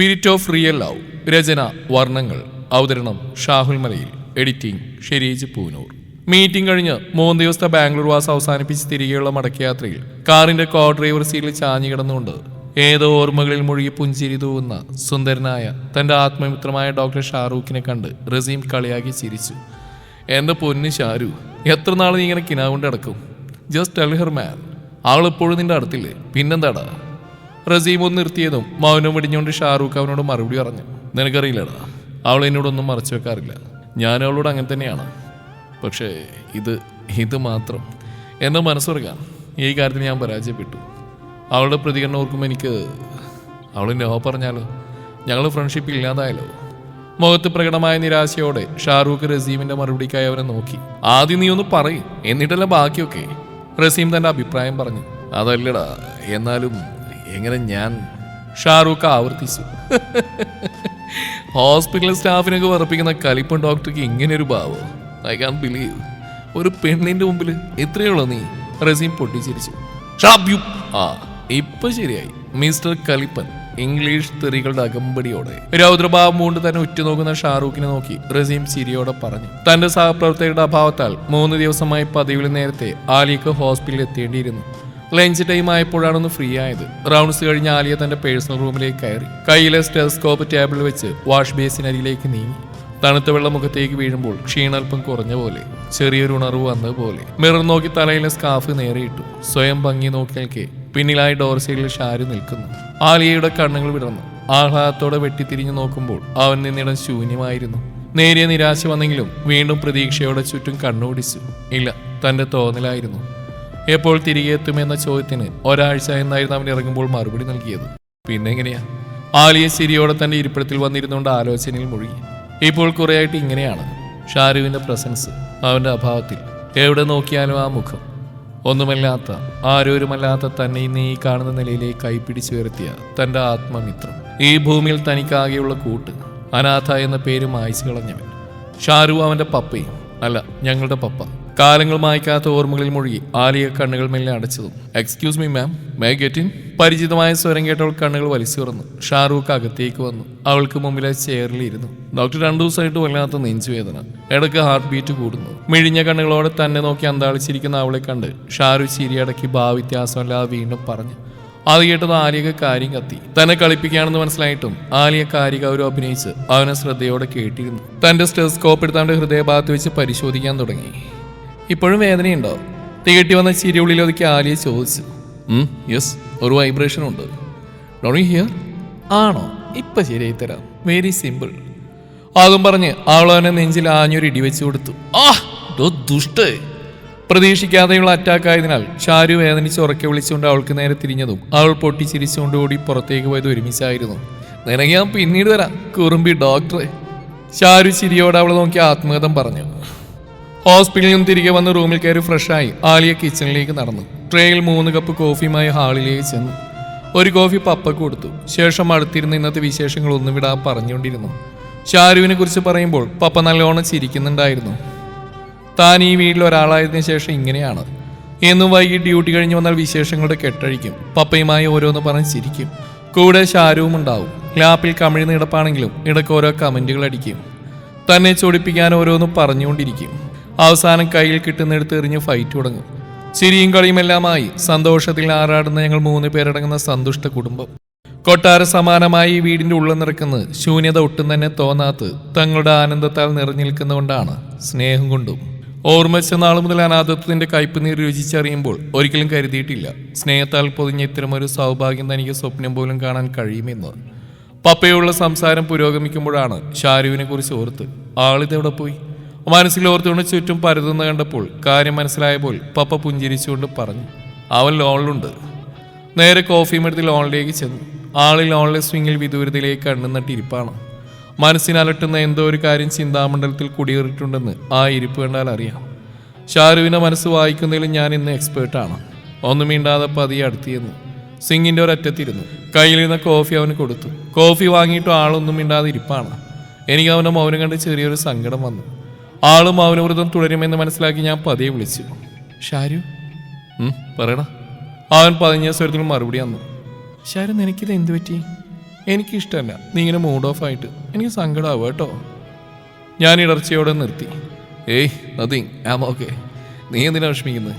Spirit of real love രചന വർണങ്ങൾ. അവതരണം ഷാഹുൽ മലയിൽ. എഡിറ്റിംഗ് ഷെരീജ് പൂനൂർ. മീറ്റിംഗ് കഴിഞ്ഞ് മൂന്ന് ദിവസത്തെ ബാംഗ്ലൂർ വാസം അവസാനിപ്പിച്ച് തിരികെയുള്ള മടക്കയാത്രയിൽ കാറിന്റെ കോ ഡ്രൈവർ സീറ്റിൽ ചാഞ്ഞു കിടന്നുകൊണ്ട് ഏതോ ഓർമ്മകളിൽ മുഴുകി പുഞ്ചിരി തൂവുന്ന സുന്ദരനായ തന്റെ ആത്മമിത്രമായ ഡോക്ടർ ഷാറൂഖിനെ കണ്ട് റസീം കളിയാക്കി ചിരിച്ചു. എന്റെ പൊന്ന് ഷാരു എത്ര നാൾ നീ ഇങ്ങനെ കിനാവുണ്ട് അടക്കും? ജസ്റ്റ് ടെൽ ഹെർ മാൻ എപ്പോഴും നിന്റെ അടുത്തില്ലേ? പിന്നെന്താടാ? റസീം ഒന്ന് നിർത്തിയതും മൗനം വെടിഞ്ഞുകൊണ്ട് ഷാറൂഖ് അവനോട് മറുപടി പറഞ്ഞു. നിനക്കറിയില്ലടാ അവൾ എന്നോടൊന്നും മറച്ചു വെക്കാറില്ല. ഞാൻ അവളോട് അങ്ങനെ തന്നെയാണ്. പക്ഷേ ഇത് ഇത് മാത്രം. എന്നെ മനസ്സുറക്കാൻ ഈ കാര്യത്തിൽ ഞാൻ പരാജയപ്പെട്ടു. അവളുടെ പ്രതികരണം ഓർക്കുമ്പോൾ എനിക്ക് അവൾ നോ പറഞ്ഞാലോ? ഞങ്ങൾ ഫ്രണ്ട്ഷിപ്പ് ഇല്ലാതായാലോ മുഖത്ത് പ്രകടമായ നിരാശയോടെ ഷാറൂഖ് റസീമിന്റെ മറുപടിക്കായി അവനെ നോക്കി. ആദ്യം നീ ഒന്ന് പറയും എന്നിട്ടല്ല ബാക്കിയൊക്കെ? റസീം തന്റെ അഭിപ്രായം പറഞ്ഞു. അതല്ലടാ എന്നാലും എങ്ങനെ ഞാൻ ഷാറൂഖ് ആവർത്തിച്ചു. ഹോസ്പിറ്റൽ സ്റ്റാഫിനൊക്കെ വറപ്പിക്കുന്ന കലിപ്പൻ ഡോക്ടർക്ക് ഇങ്ങനെ ഒരു ഭാവോ. ഐ കാൻ ബിലീവ് ഒരു പെണ്ണിന്റെ മുമ്പിൽ എത്രയുള്ളൂ നീ. റസീം പൊട്ടിച്ചിരിച്ചു. ആ ഇപ്പൊ ശരിയായി. മിസ്റ്റർ കലിപ്പൻ ഇംഗ്ലീഷ് തെറികളുടെ അകമ്പടിയോടെ രൗദ്രഭാവം കൊണ്ട് തന്നെ ഉറ്റുനോക്കുന്ന ഷാറൂഖിനെ നോക്കി റസീം ചിരിയോടെ പറഞ്ഞു. തന്റെ സഹപ്രവർത്തകരുടെ അഭാവത്താൽ മൂന്ന് ദിവസമായി പതിവിൽ നേരത്തെ ആലിക്ക് ഹോസ്പിറ്റലിൽ എത്തേണ്ടിയിരുന്നു. ലഞ്ച് ടൈം ആയപ്പോഴാണ് ഒന്ന് ഫ്രീ ആയത് റൗണ്ട്സ് കഴിഞ്ഞ് ആലിയ തന്റെ പേഴ്സണൽ റൂമിലേക്ക് കയറി. കയ്യിലെ സ്റ്റെസ്കോപ്പ് ടേബിളിൽ വെച്ച് വാഷ് ബേസിനരിയിലേക്ക് നീങ്ങി. തണുത്ത വെള്ളം മുഖത്തേക്ക് വീഴുമ്പോൾ ക്ഷീണൽപ്പം കുറഞ്ഞ പോലെ ചെറിയൊരു ഉണർവ് വന്ന പോലെ. മിറർ നോക്കി തലയിലെ സ്കാഫ് നേരെയിട്ടു സ്വയം ഭംഗി നോക്കി നിൽക്കെ പിന്നിലായി ഡോർ സൈഡിൽ ഷാരു നിൽക്കുന്നു. ആലിയയുടെ കണ്ണുകൾ വിടർന്നു. ആഹ്ലാദത്തോടെ വെട്ടിത്തിരിഞ്ഞു നോക്കുമ്പോൾ അവൻ നിന്നിടം ശൂന്യമായിരുന്നു. നേരിയ നിരാശ വന്നെങ്കിലും വീണ്ടും പ്രതീക്ഷയോടെ ചുറ്റും കണ്ണോടിച്ചു ഇല്ല തന്റെ തോന്നലായിരുന്നു. എപ്പോൾ തിരികെ എത്തുമെന്ന ചോദ്യത്തിന് ഒരാഴ്ച എന്നായിരുന്നു അവൻ ഇറങ്ങുമ്പോൾ മറുപടി നൽകിയത്. പിന്നെ എങ്ങനെയാ? ആലിയ സിരിയോടെ തന്റെ ഇരിപ്പിടത്തിൽ വന്നിരുന്നുകൊണ്ട് ആലോചനയിൽ മുഴുകി. ഇപ്പോൾ കുറേയായിട്ട് ഇങ്ങനെയാണ്. ഷാരുവിന്റെ പ്രസൻസ് അവന്റെ അഭാവത്തിൽ. എവിടെ നോക്കിയാലും ആ മുഖം. ഒന്നുമല്ലാത്ത ആരോരുമല്ലാത്ത തന്നെ ഇന്ന് ഈ കാണുന്ന നിലയിലേക്ക് കൈപ്പിടിച്ചു വരുത്തിയ തന്റെ ആത്മമിത്രം. ഈ ഭൂമിയിൽ തനിക്കാകെയുള്ള കൂട്ട് അനാഥ എന്ന പേര് മായ്ച്ചു കളഞ്ഞവൻ. ഷാരു അവന്റെ പപ്പയും അല്ല ഞങ്ങളുടെ പപ്പ. കാലങ്ങൾ മായ്ക്കാത്ത ഓർമ്മകളിൽ മുഴുകി ആലിയ കണ്ണുകൾ മെല്ലെ അടച്ചതും. Excuse me ma'am may get in പരിചിതമായ സ്വരം കേട്ടവൾ കണ്ണുകൾ വലിച്ചു തുറന്നു. ഷാറൂഖ് അകത്തേക്ക് വന്നു. അവൾക്ക് മുമ്പിലെ ചെയറിൽ ഇരുന്നു. ഡോക്ടർ രണ്ടു ദിവസമായിട്ട് വല്ലാത്ത നെഞ്ചുവേദന. ഇടയ്ക്ക് ഹാർട്ട് ബീറ്റ് കൂടുന്നു. മിഴിഞ്ഞ കണ്ണുകളോടെ തന്നെ നോക്കി അന്താളിച്ചിരിക്കുന്ന അവളെ കണ്ട് ഷാരു ചിരിയടക്കി ഭാവ്യത്യാസമല്ലാതെ വീണ്ടും പറഞ്ഞു. അത് കേട്ടത് ആലിയക്ക് കാര്യം കത്തി. തന്നെ കളിപ്പിക്കുകയാണെന്ന് മനസ്സിലായിട്ടും ആലിയ കാരികൗരം അഭിനയിച്ച് അവനെ ശ്രദ്ധയോടെ കേട്ടിരുന്നു. തന്റെ സ്റ്റെസ്കോപ്പ് എടുത്താണ്ട് ഹൃദയഭാഗത്ത് വെച്ച് പരിശോധിക്കാൻ തുടങ്ങി. ഇപ്പോഴും വേദനയുണ്ടോ? തികട്ടി വന്ന ചിരി ഉള്ളിൽ ഒതുക്കി ആലിയ ചോദിച്ചു. യെസ് ഒരു വൈബ്രേഷൻ ഉണ്ട്. ഡോണി ഹിയർ ആണോ? ഇപ്പൊ ശരിയായി തരാം. വെരി സിമ്പിൾ അതും പറഞ്ഞ് അവൾ അവനെ നെഞ്ചിൽ ആഞ്ഞൊരു ഇടി വെച്ചു കൊടുത്തു. ആ ദുഷ്ടേ. പ്രതീക്ഷിക്കാതെയുള്ള അറ്റാക്ക് ആയതിനാൽ ഷാരു വേദനിച്ച് ഉറക്കെ വിളിച്ചുകൊണ്ട് അവൾക്ക് നേരെ തിരിഞ്ഞതും അവൾ പൊട്ടി ചിരിച്ചുകൊണ്ട് ഓടി പുറത്തേക്ക് പോയത് ഒരുമിച്ചായിരുന്നു. നിനക്ക് ഞാൻ പിന്നീട് വരാം കുറുമ്പി ഡോക്ടറെ ഷാരു ചിരിയോടെ അവൾ നോക്കി ആത്മകഥം പറഞ്ഞു. ഹോസ്പിറ്റലിൽ നിന്ന് തിരികെ വന്ന് റൂമിൽ കയറി ഫ്രഷായി ആലിയ കിച്ചണിലേക്ക് നടന്നു. ട്രേയിൽ മൂന്ന് കപ്പ് കോഫിയുമായി ഹാളിലേക്ക് ചെന്നു. ഒരു കോഫി പപ്പക്ക് കൊടുത്തു. ശേഷം അടുത്തിരുന്ന് ഇന്നത്തെ വിശേഷങ്ങൾ ഒന്നും വിടാൻ പറഞ്ഞുകൊണ്ടിരുന്നു. ഷാരുവിനെ കുറിച്ച് പറയുമ്പോൾ പപ്പ നല്ലോണം ചിരിക്കുന്നുണ്ടായിരുന്നു. താൻ ഈ വീട്ടിൽ ഒരാളായതിനു ശേഷം ഇങ്ങനെയാണ്. എന്നും വൈകിട്ട് ഡ്യൂട്ടി കഴിഞ്ഞ് വന്നാൽ വിശേഷങ്ങളുടെ കെട്ടഴിക്കും. പപ്പയുമായി ഓരോന്ന് പറഞ്ഞ് ചിരിക്കും. കൂടെ ഷാരുവും ഉണ്ടാവും. ലാപ്പിൽ കമിഴ്ന്ന് കിടപ്പാണെങ്കിലും ഇടയ്ക്ക് ഓരോ കമന്റുകൾ അടിക്കും. തന്നെ ചൊടിപ്പിക്കാൻ ഓരോന്ന് പറഞ്ഞുകൊണ്ടിരിക്കും. അവസാനം കയ്യിൽ കിട്ടുന്നിടത്ത് എറിഞ്ഞ് ഫൈറ്റ് തുടങ്ങും. ചിരിയും കളിയുമെല്ലാമായി സന്തോഷത്തിൽ ആറാടുന്ന ഞങ്ങൾ മൂന്ന് പേരടങ്ങുന്ന സന്തുഷ്ട കുടുംബം. കൊട്ടാര സമാനമായി ഈ വീടിന്റെ ഉള്ളിൽ നിറക്കുന്നത് ശൂന്യത ഒട്ടും തന്നെ തോന്നാത്ത് തങ്ങളുടെ ആനന്ദത്താൽ നിറഞ്ഞു നിൽക്കുന്നതുകൊണ്ടാണ് സ്നേഹം കൊണ്ടും. ഓർമ്മിച്ച നാൾ മുതൽ അനാഥത്വത്തിന്റെ കയ്പ് നീർ രുചിച്ചറിയുമ്പോൾ ഒരിക്കലും കരുതിയിട്ടില്ല. സ്നേഹത്താൽ പൊതിഞ്ഞ ഇത്തരമൊരു സൗഭാഗ്യം തനിക്ക് സ്വപ്നം പോലും കാണാൻ കഴിയുമെന്ന്. പപ്പയുള്ള സംസാരം പുരോഗമിക്കുമ്പോഴാണ് ഷാരുവിനെ കുറിച്ച് ഓർത്ത് ആളിതെവിടെ പോയി? മനസ്സിൽ ഓർത്തുകൊണ്ട് ചുറ്റും പരതുന്ന കണ്ടപ്പോൾ കാര്യം മനസ്സിലായപ്പോൾ പപ്പ പുഞ്ചിരിച്ചുകൊണ്ട് പറഞ്ഞു അവൻ ലോണിലുണ്ട്. നേരെ കോഫിയും എടുത്ത് ലോണിലേക്ക് ചെന്നു. ആളിൽ ലോണിലെ സ്വിങ്ങിൽ വിദൂരതയിലേക്ക് കണ്ണുന്നിട്ടിരിപ്പാണ് മനസ്സിനലട്ടുന്ന എന്തോ ഒരു കാര്യം ചിന്താമണ്ഡലത്തിൽ കുടിയേറിയിട്ടുണ്ടെന്ന് ആ ഇരിപ്പ് കണ്ടാൽ അറിയാം. ഷാരുവിനെ മനസ്സ് വായിക്കുന്നതിൽ ഞാൻ ഇന്ന് എക്സ്പേർട്ടാണ് ഒന്നും മിണ്ടാതെ പതിയെ അടുത്തിയെന്നു സിംഗിന്റെ ഒരറ്റത്തിരുന്നു. കയ്യിലിരുന്ന കോഫി അവന് കൊടുത്തു. കോഫി വാങ്ങിയിട്ടും ആളൊന്നും മിണ്ടാതെ ഇരിപ്പാണ്. എനിക്ക് അവന്റെ മൗനം കണ്ട് ചെറിയൊരു സങ്കടം വന്നു. ആളും മൗനവ്രതം തുടരുമെന്ന് മനസ്സിലാക്കി ഞാൻ പതിയെ വിളിച്ചു. ഷാരു? പറയടാ. അവൻ പതിഞ്ഞ സ്വരത്തിൽ മറുപടി വന്നു ഷാരു നിനക്കിത് എന്തു പറ്റി? എനിക്കിഷ്ടമല്ല നീ ഇങ്ങനെ മൂഡ് ഓഫ് ആയിട്ട്. എനിക്ക് സങ്കടമാവും കേട്ടോ. ഞാൻ ഇടർച്ചയോടെ നിർത്തി. ഏയ് നത്തിങ് ആം ഓക്കെ നീ എന്തിനാ വിഷമിക്കുന്നത്?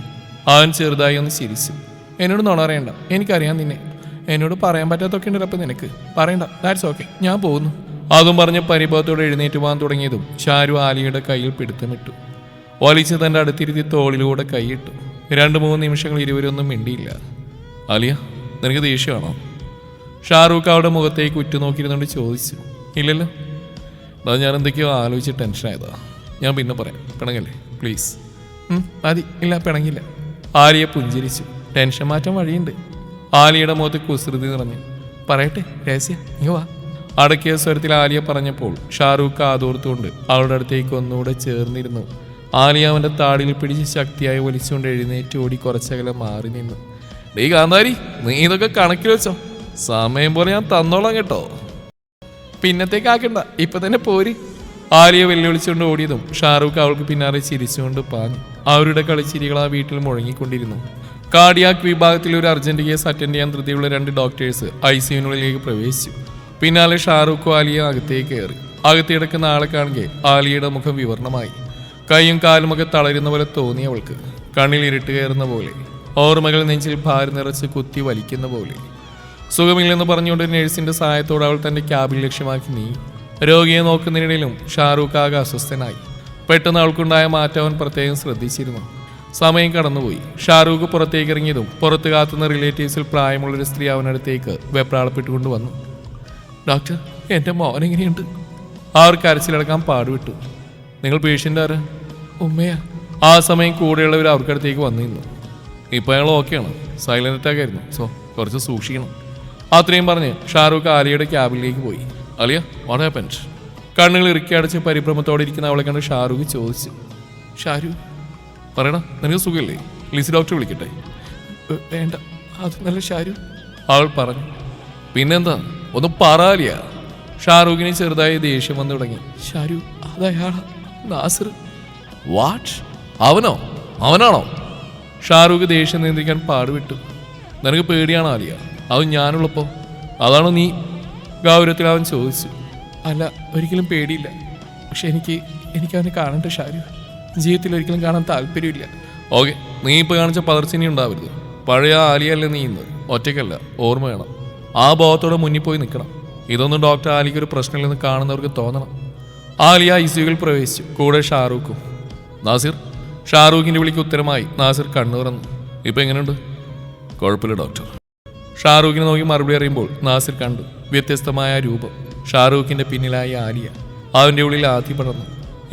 അവൻ ചെറുതായി ഒന്ന് ചിരിച്ചു. എന്നോട് നുണ അറിയണ്ട എനിക്കറിയാം നിന്നെ. എന്നോട് പറയാൻ പറ്റാത്തൊക്കെ ഉണ്ടല്ലോ അപ്പം നിനക്ക്. പറയണ്ട. ദാറ്റ്സ് ഓക്കെ ഞാൻ പോകുന്നു. അതും പറഞ്ഞ് പരിഭവത്തോടെ എഴുന്നേറ്റ് പോകാൻ തുടങ്ങിയതും ഷാരു ആലിയുടെ കയ്യിൽ പിടുത്തമിട്ടു. വലിച്ച് തന്റെ അടുത്തിരുത്തി തോളിലൂടെ കൈയിട്ടു. രണ്ട് മൂന്ന് നിമിഷങ്ങൾ ഇരുവരൊന്നും മിണ്ടിയില്ല. ആലിയ നിനക്ക് ദേഷ്യമാണോ? ഷാറൂഖ് അവളുടെ മുഖത്തേക്ക് ഉറ്റുനോക്കിയിരുന്നുകൊണ്ട് ചോദിച്ചു. ഇല്ലല്ലോ. അതാ ഞാൻ എന്തൊക്കെയോ ആലോചിച്ച് ടെൻഷനായതാ ഞാൻ പിന്നെ പറയാം. പിണങ്ങല്ലേ? പ്ലീസ് മതി. ഇല്ല പിണങ്ങില്ല. ആലിയെ പുഞ്ചിരിച്ചു. ടെൻഷൻ മാറ്റാൻ വഴിയുണ്ട്. ആലിയുടെ മുഖത്ത് കുസൃതി നിറഞ്ഞു. പറയട്ടെ രഹസ്യ നീ വാ. അടക്കിയ സ്വരത്തിൽ ആലിയ പറഞ്ഞപ്പോൾ ഷാറൂഖ് കാതോർത്തുകൊണ്ട് അവളുടെ അടുത്തേക്ക് ഒന്നുകൂടെ ചേർന്നിരുന്നു. ആലിയ അവന്റെ താടിയിൽ പിടിച്ച് ശക്തിയായി വലിച്ചുകൊണ്ട് എഴുന്നേറ്റ് ഓടി കുറച്ചകലം മാറി നിന്നു. ഡീ കാന്താരി നീ ഇതൊക്കെ കണക്കിൽ വെച്ചോ? സമയം പോലെ ഞാൻ തന്നോളാം കേട്ടോ. പിന്നത്തേക്ക് ആക്കണ്ട ഇപ്പൊ തന്നെ പോരി. ആലിയ വെല്ലുവിളിച്ചുകൊണ്ട് ഓടിയതും ഷാറൂഖ് അവൾക്ക് പിന്നാലെ ചിരിച്ചുകൊണ്ട് പാഞ്ഞു. അവരുടെ കളിച്ചിരികൾ ആ വീട്ടിൽ മുഴങ്ങിക്കൊണ്ടിരുന്നു. കാർഡിയാക് വിഭാഗത്തിലെ ഒരു അർജന്റ് കേസ് അറ്റൻഡ് ചെയ്യാൻ ധൃതിയുള്ള രണ്ട് ഡോക്ടേഴ്സ് ഐ സിയുനുള്ളിലേക്ക് പ്രവേശിച്ചു. പിന്നാലെ ഷാറൂഖും ആലിയ അകത്തേക്ക് കയറി. അകത്തിടക്കുന്ന ആളെ കാണുകെ ആലിയയുടെ മുഖം വിവരണമായി കൈയും കാലുമൊക്കെ തളരുന്ന പോലെ തോന്നി അവൾക്ക്. കണ്ണിൽ ഇരുട്ട് കയറുന്ന പോലെ. ഓർമ്മകൾ നെഞ്ചിൽ ഭാരം നിറച്ച് കുത്തി വലിക്കുന്ന പോലെ. സുഖമില്ലെന്ന് പറഞ്ഞുകൊണ്ട് നേഴ്സിന്റെ സഹായത്തോടെ അവൾ തന്റെ ക്യാബിൽ ലക്ഷ്യമാക്കി നീ രോഗിയെ നോക്കുന്നതിനിടയിലും ഷാറൂഖ് ആകെ അസ്വസ്ഥനായി. പെട്ടെന്ന് അവൾക്കുണ്ടായ മാറ്റം അവൻ പ്രത്യേകം ശ്രദ്ധിച്ചിരുന്നു. സമയം കടന്നുപോയി. ഷാറൂഖ് പുറത്തേക്ക് ഇറങ്ങിയതും പുറത്ത് കാത്തുന്ന റിലേറ്റീവ്സിൽ പ്രായമുള്ളൊരു സ്ത്രീ അവനടുത്തേക്ക് വെപ്രാളപ്പെട്ടുകൊണ്ട് വന്നു. ഡോക്ടർ എന്റെ മോൻ എങ്ങനെയുണ്ട് അവർ കരച്ചിലടക്കാൻ പാടുവിട്ടു നിങ്ങൾ പേഷ്യന്റ് ആരാ? ഉമ്മയാ. ആ സമയം കൂടെയുള്ളവർ അവർക്കടുത്തേക്ക് വന്നു നിന്നു. ഞങ്ങൾ ഓക്കെയാണ് സൈലന്റ് അറ്റാക്ക് ആയിരുന്നു. സോ കുറച്ച് സൂക്ഷിക്കണം. അത്രയും പറഞ്ഞ് ഷാറൂഖ് ആലിയയുടെ ക്യാബിലേക്ക് പോയി. അലിയ വാട്ട് ഹാപ്പൻഡ് കണ്ണുകൾ ഇറുക്കി അടച്ച് പരിഭ്രമത്തോടെ ഇരിക്കുന്ന അവളെ കണ്ട് ഷാറൂഖ് ചോദിച്ചു. ഷാരു പറയണ നിനക്ക് സുഖമില്ലേ? ലിസി ഡോക്ടർ വിളിക്കട്ടെ? വേണ്ട. അത് നല്ല ഷാരു അവൾ പറഞ്ഞു. പിന്നെന്താ? ഒന്ന് പറയാലിയ ഷാറൂഖിന് ചെറുതായി ദേഷ്യം വന്നു തുടങ്ങി. ഷാരു അതയാളാ നാസർ. വാട്ട് അവനോ? അവനാണോ? ഷാറൂഖ് ദേഷ്യം നിയന്ത്രിക്കാൻ പാടുവിട്ടു. നിനക്ക് പേടിയാണോ ആലിയ അത് ഞാനുള്ളപ്പോ. അതാണോ നീ? ഗൗരവത്തിൽ അവൻ ചോദിച്ചു. അല്ല ഒരിക്കലും പേടിയില്ല. പക്ഷെ എനിക്ക് എനിക്ക് അവനെ കാണണ്ട ഷാരു. ജീവിതത്തിൽ ഒരിക്കലും കാണാൻ താല്പര്യമില്ല. ഓക്കെ നീ ഇപ്പൊ കാണിച്ച പതർച്ചിനി ഉണ്ടാവരുത്. പഴയ ആലിയല്ല നീ ഇന്ന്. ഒറ്റയ്ക്കല്ല ഓർമ്മ വേണം. ആ ബോധത്തോടെ മുന്നിൽ പോയി നിൽക്കണം. ഇതൊന്നും ഡോക്ടർ ആലിക്ക് ഒരു പ്രശ്നമില്ലെന്ന് കാണുന്നവർക്ക് തോന്നണം. ആലിയ ഐസിയുവിൽ പ്രവേശിച്ചു. കൂടെ ഷാറൂഖും. നാസിർ? ഷാറൂഖിന്റെ വിളിക്ക് ഉത്തരമായി. നാസിർ കണ്ണു തുറന്നു ഇപ്പൊ എങ്ങനെയുണ്ട്? കുഴപ്പമില്ല ഡോക്ടർ ഷാറൂഖിനെ നോക്കി മറുപടി അറിയുമ്പോൾ നാസിർ കണ്ടു. വ്യത്യസ്തമായ രൂപം. ഷാറൂഖിന്റെ പിന്നിലായി ആലിയ. അവന്റെ ഉള്ളിൽ ആദ്യ പടർന്നു.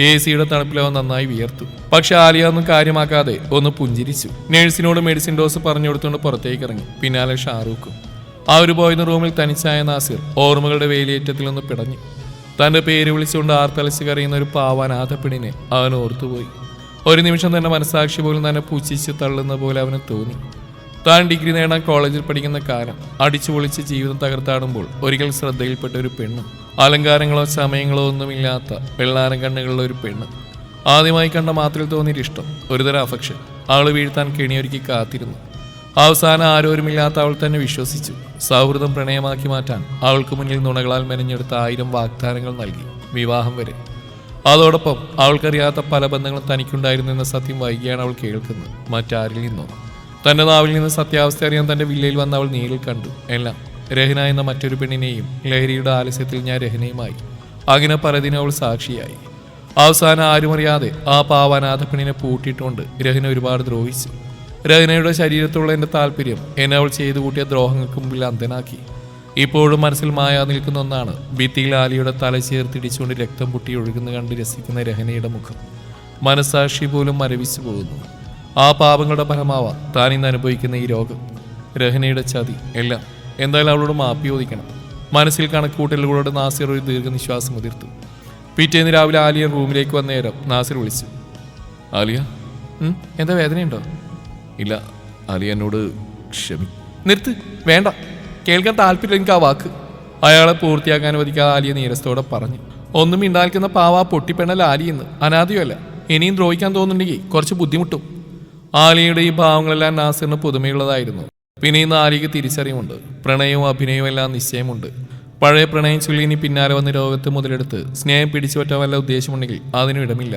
എ സിയുടെ തണുപ്പിൽ അവൻ നന്നായി വിയർത്തു. പക്ഷെ ആലിയ ഒന്നും കാര്യമാക്കാതെ ഒന്ന് പുഞ്ചിരിച്ചു. നേഴ്സിനോട് മെഡിസിൻ ഡോസ് പറഞ്ഞു കൊടുത്തുകൊണ്ട് പുറത്തേക്ക് ഇറങ്ങി. പിന്നാലെ ഷാറൂഖും. അവർ പോയിരുന്ന റൂമിൽ തനിച്ചായ നാസിർ ഓർമ്മകളുടെ വേലിയേറ്റത്തിൽ ഒന്ന് പിടഞ്ഞു. തന്റെ പേര് വിളിച്ചുകൊണ്ട് ആർത്തലച്ച് കരയുന്ന ഒരു പാവാനാഥപ്പിണിനെ അവൻ ഓർത്തുപോയി. ഒരു നിമിഷം തന്നെ മനസാക്ഷി പോലും തന്നെ പുച്ഛിച്ച് തള്ളുന്ന പോലെ അവന് തോന്നി. താൻ ഡിഗ്രി നേടാൻ കോളേജിൽ പഠിക്കുന്ന കാലം അടിച്ചു പൊളിച്ച് ജീവിതം തകർത്താടുമ്പോൾ ഒരിക്കൽ ശ്രദ്ധയിൽപ്പെട്ട ഒരു പെണ്ണ് അലങ്കാരങ്ങളോ സമയങ്ങളോ ഒന്നുമില്ലാത്ത വെള്ളാരം കണ്ണുകളുള്ള ഒരു പെണ്ണ്. ആദ്യമായി കണ്ട മാത്രയിൽ തോന്നിയിട്ടിഷ്ടം ഒരുതരം അഫക്ഷൻ ആൾ വീഴ്ത്താൻ കെണിയൊരുക്കി കാത്തിരുന്നു. അവസാനം ആരോരുമില്ലാത്ത അവൾ തന്നെ വിശ്വസിച്ചു. സൗഹൃദം പ്രണയമാക്കി മാറ്റാൻ അവൾക്ക് മുന്നിൽ നുണകളാൽ മെനഞ്ഞെടുത്ത ആയിരം വാഗ്ദാനങ്ങൾ നൽകി. വിവാഹം വരെ. അതോടൊപ്പം അവൾക്കറിയാത്ത പല ബന്ധങ്ങളും തനിക്കുണ്ടായിരുന്നു എന്ന സത്യം വൈകിയാണ് അവൾ കേൾക്കുന്നത്. മറ്റാരിൽ നിന്നോ. തന്റെ നാവിൽ നിന്ന് സത്യാവസ്ഥ അറിയാൻ തന്റെ വില്ലയിൽ വന്ന അവൾ നേരിൽ കണ്ടു. എല്ലാം. രഹന എന്ന മറ്റൊരു പെണ്ണിനെയും ലഹരിയുടെ ആലസ്യത്തിൽ ഞാൻ രഹനയുമായി. അങ്ങനെ പലതിനും അവൾ സാക്ഷിയായി. അവസാനം ആരുമറിയാതെ ആ പാവാനാഥ പെണ്ണിനെ പൂട്ടിയിട്ടുകൊണ്ട് രഹന ഒരുപാട് ദ്രോഹിച്ചു. രഹനയുടെ ശരീരത്തുള്ള എന്റെ താല്പര്യം. എന്നെ അവൾ ചെയ്തു കൂട്ടിയ ദ്രോഹങ്ങൾക്ക് മുമ്പിൽ അന്ധനാക്കി. ഇപ്പോഴും മനസ്സിൽ മായാ നിൽക്കുന്ന ഒന്നാണ്. ഭിത്തിയിൽ ആലിയുടെ തല ചേർത്തിടിച്ചുകൊണ്ട് രക്തം പൊട്ടി ഒഴുകുന്ന കണ്ട് രസിക്കുന്ന രഹനയുടെ മുഖം. മനസാക്ഷി പോലും മരവിച്ചു പോകുന്നു. ആ പാപങ്ങളുടെ ഫലമാവാം താൻ ഇന്ന് അനുഭവിക്കുന്ന ഈ രോഗം. രഹനയുടെ ചതി എല്ലാം. എന്തായാലും അവളോട് മാപ്പി ചോദിക്കണം. മനസ്സിൽ കണക്കൂട്ടലുകളോട് നാസിർ ഒരു ദീർഘനിശ്വാസം മുതിർത്തു. പിറ്റേന്ന് രാവിലെ ആലിയ റൂമിലേക്ക് വന്ന നേരം നാസിർ വിളിച്ചു. ആലിയ? എന്താ വേദനയുണ്ടോ? ഇല്ല അലി എന്നോട് ക്ഷമി. നിർത്ത് വേണ്ട. കേൾക്കാൻ താല്പര്യം എനിക്ക് ആ വാക്ക്. അയാളെ പൂർത്തിയാക്കാൻ അനുവദിക്കാതെ ആലിയ നീരസത്തോടെ പറഞ്ഞു. ഒന്നും ഇണ്ടാക്കുന്ന പാവ പൊട്ടിപ്പെണ്ണൽ ആലിയെന്ന് അനാദിയല്ല ഇനിയും ദ്രോഹിക്കാൻ തോന്നുന്നുണ്ടെങ്കിൽ കുറച്ച് ബുദ്ധിമുട്ടും. ആലിയുടെ ഈ ഭാവങ്ങളെല്ലാം നാസിറിന് പുതുമയുള്ളതായിരുന്നു. പിന്നെ ഇന്ന് ആലിക്ക് തിരിച്ചറിവുണ്ട് പ്രണയവും അഭിനയവും എല്ലാം നിശ്ചയമുണ്ട്. പഴയ പ്രണയം ചൊല്ലി ഇനി പിന്നാലെ വന്ന് രോഗത്ത് മുതലെടുത്ത് സ്നേഹം പിടിച്ചു പറ്റാൻ വല്ല ഉദ്ദേശമുണ്ടെങ്കിൽ അതിനും ഇടമില്ല.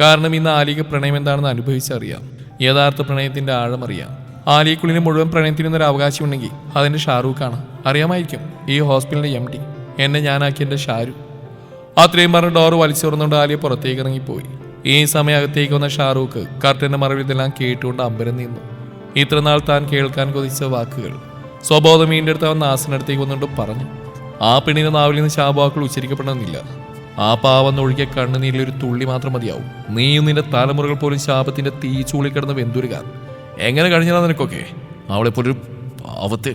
കാരണം ഇന്ന് ആലിക്ക് പ്രണയം എന്താണെന്ന് അനുഭവിച്ചറിയാം. യഥാർത്ഥ പ്രണയത്തിന്റെ ആഴം അറിയാം. ആലിയക്കുള്ളിന് മുഴുവൻ പ്രണയത്തിനൊരു അവകാശം ഉണ്ടെങ്കിൽ അതിന്റെ ഷാറൂഖാണ് അറിയാമായിരിക്കും ഈ ഹോസ്പിറ്റലിന്റെ എം ഡി എന്നെ ഞാനാക്കി എന്റെ ഷാരു. അത്രയും പറഞ്ഞ് ഡോർ വലിച്ചു തുറന്നുകൊണ്ട് ആലിയ പുറത്തേക്ക് ഇറങ്ങിപ്പോയി. ഈ സമയം അകത്തേക്ക് വന്ന ഷാറൂഖ് കർട്ടന്റെ മറവിൽ ഇതെല്ലാം കേട്ടുകൊണ്ട് അമ്പരം നിന്നു. ഇത്രനാൾ താൻ കേൾക്കാൻ കൊതിച്ച വാക്കുകൾ സ്വബോധം വീണ്ടെടുത്ത് അവൻ നാസിനടുത്തേക്ക് വന്നുകൊണ്ട് പറഞ്ഞു ആ പെണ്ണിന്റെ നാവിൽ നിന്ന് ശാപവാക്കുകൾ ഉച്ചരിക്കപ്പെടണമെന്നില്ല. ആ പാവം ഒഴുകിയ കണ്ണുനീരിൽ ഒരു തുള്ളി മാത്രം മതിയാവും. നീയും നിന്റെ തലമുറകൾ പോലും ശാപത്തിന്റെ തീ ചൂളിക്കിടന്ന് വെന്തുരുകാൻ. എങ്ങനെ കഴിഞ്ഞാൽ നിനക്കൊക്കെ? അവളെ പോലൊരു പാവത്തെ.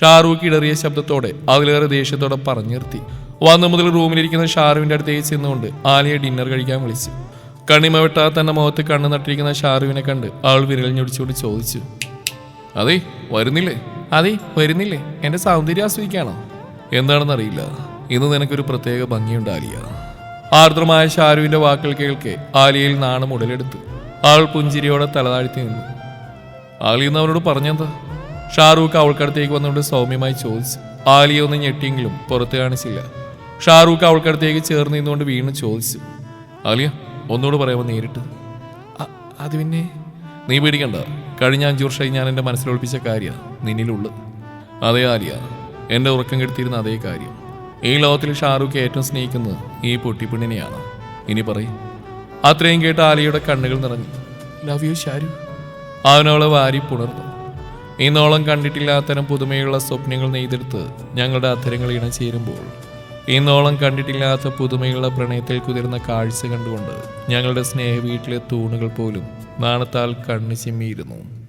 ഷാറൂഖ് ഇടറിയ ശബ്ദത്തോടെ അതിലേറെ ദേഷ്യത്തോടെ പറഞ്ഞു നിർത്തി. വന്നു മുതൽ റൂമിലിരിക്കുന്ന ഷാറുവിന്റെ അടുത്തേക്ക് ചെന്നുകൊണ്ട് ആലിയെ ഡിന്നർ കഴിക്കാൻ വിളിച്ചു. കണ്ണിമ വെട്ടാതെ തന്നെ മുഖത്ത് കണ്ണു നട്ടിരിക്കുന്ന ഷാറുവിനെ കണ്ട് ആൾ വിരൽ ഞൊടിച്ചുകൊണ്ട് ചോദിച്ചു. അതെ വരുന്നില്ലേ? അതെ വരുന്നില്ലേ? എന്റെ സൗന്ദര്യം ആസ്വദിക്കാണോ? എന്താണെന്നറിയില്ല. ഇന്ന് നിനക്കൊരു പ്രത്യേക ഭംഗിയുണ്ട് ആലിയ. ആർദ്രമായ ഷാരുവിന്റെ വാക്കുകൾ കേൾക്കെ ആലിയയിൽ നാണം ഉടലെടുത്തു ആൾ പുഞ്ചിരിയോടെ തലതാഴ്ത്തി നിന്നു. ആലി എന്ന് അവരോട് പറഞ്ഞെന്താ? ഷാറൂഖ് അവൾക്കടുത്തേക്ക് വന്നുകൊണ്ട് സൗമ്യമായി ചോദിച്ചു. ആലിയ ഒന്ന് ഞെട്ടിയെങ്കിലും പുറത്ത് കാണിച്ചില്ല. ഷാറൂഖ് അവൾക്കടുത്തേക്ക് ചേർന്ന് നിന്നുകൊണ്ട് വീണ് ചോദിച്ചു. ആലിയ ഒന്നുകൂടെ പറയാമോ നേരിട്ട്? അത് പിന്നെ? നീ പേടിക്കണ്ട. കഴിഞ്ഞ അഞ്ചു വർഷമായി ഞാൻ എന്റെ മനസ്സിലൊളിപ്പിച്ച കാര്യമാണ് നിന്നിലുള്ളത്. അതേ ആലിയ എന്റെ ഉറക്കം കെടുത്തിരുന്ന അതേ കാര്യം. ഈ ലോകത്തിൽ ഷാറൂഖ് ഏറ്റവും സ്നേഹിക്കുന്നത് ഈ പൊട്ടിപ്പെണ്ണിനെയാണ്. ഇനി പറയും. അത്രയും കേട്ട് ആലിയുടെ കണ്ണുകൾ നിറഞ്ഞു. ലവ് യു ഷാരു അവനോളെ വാരി പുണർന്നു. ഇന്നോളം കണ്ടിട്ടില്ലാത്തരം പുതുമയുള്ള സ്വപ്നങ്ങൾ നെയ്തെടുത്ത് ഞങ്ങളുടെ അധരങ്ങൾ ഇണചേരുമ്പോൾ ഇന്നോളം കണ്ടിട്ടില്ലാത്ത പുതുമയുള്ള പ്രണയത്തിൽ കുതിർന്ന കാഴ്ച കണ്ടുകൊണ്ട് ഞങ്ങളുടെ സ്നേഹ വീട്ടിലെ തൂണുകൾ പോലും നാണത്താൽ കണ്ണു ചിമ്മിയിരുന്നു.